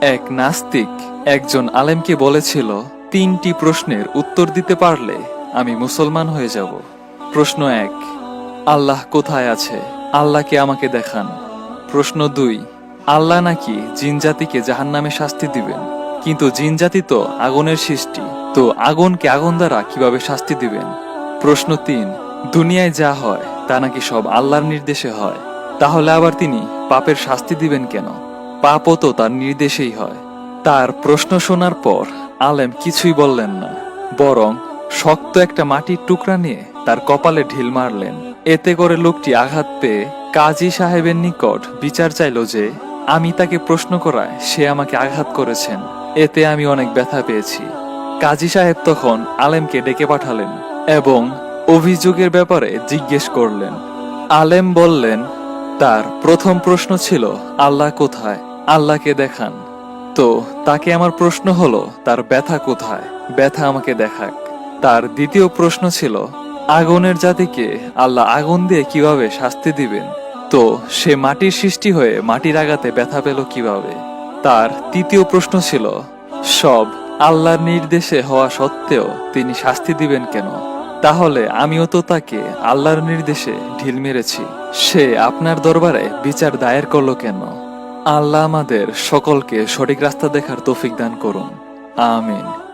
এক নাস্তিক একজন আলেমকে বলেছিল, তিনটি প্রশ্নের উত্তর দিতে পারলে আমি মুসলমান হয়ে যাব। প্রশ্ন এক, আল্লাহ কোথায় আছে? আল্লাহকে আমাকে দেখান? প্রশ্ন দুই, আল্লাহ নাকি জিন জাতিকে জাহান নামে শাস্তি দিবেন? কিন্তু জিন জাতি তো আগুনের সৃষ্টি, তো আগুনকে আগুন দ্বারা কীভাবে শাস্তি দিবেন? প্রশ্ন তিন, দুনিয়ায় যা হয়, তা নাকি সব আল্লাহর নির্দেশে হয়? তাহলে আবার তিনি পাপের শাস্তি দিবেন কেন? পাপও তো তার নির্দেশেই হয়। তার প্রশ্ন শোনার পর আলেম কিছুই বললেন না, বরং শক্ত একটা মাটির টুকরা নিয়ে তার কপালে ঢিল মারলেন। এতে করে লোকটি আঘাত পেয়ে কাজী সাহেবের নিকট বিচার চাইল যে, আমি তাকে প্রশ্ন করায় সে আমাকে আঘাত করেছেন। এতে আমি অনেক ব্যথা পেয়েছি। কাজী সাহেব তখন আলেমকে ডেকে পাঠালেন এবং অভিযোগের ব্যাপারে জিজ্ঞেস করলেন। আলেম বললেন, তার প্রথম প্রশ্ন ছিল, আল্লাহ কোথায়? আল্লাহকে দেখান। তো তাকে আমার প্রশ্ন হলো, তার ব্যথা কোথায়? ব্যথা আমাকে দেখাক। তার দ্বিতীয় প্রশ্ন ছিল, আগুনের জাতিকে আল্লাহ আগুন দিয়ে কীভাবে শাস্তি দিবেন? তো সে মাটির সৃষ্টি হয়ে মাটির আঘাতে ব্যথা পেল কীভাবে? তার তৃতীয় প্রশ্ন ছিল, সব আল্লাহর নির্দেশে হওয়া সত্ত্বেও তিনি শাস্তি দিবেন কেন? তাহলে আমিও তো তাকে আল্লাহর নির্দেশে ঢিল মেরেছি। সে আপনার দরবারে বিচার দায়ের করল কেন? আল্লাহ আমাদের সকলকে সঠিক রাস্তা দেখার তৌফিক দান করুন। আমিন।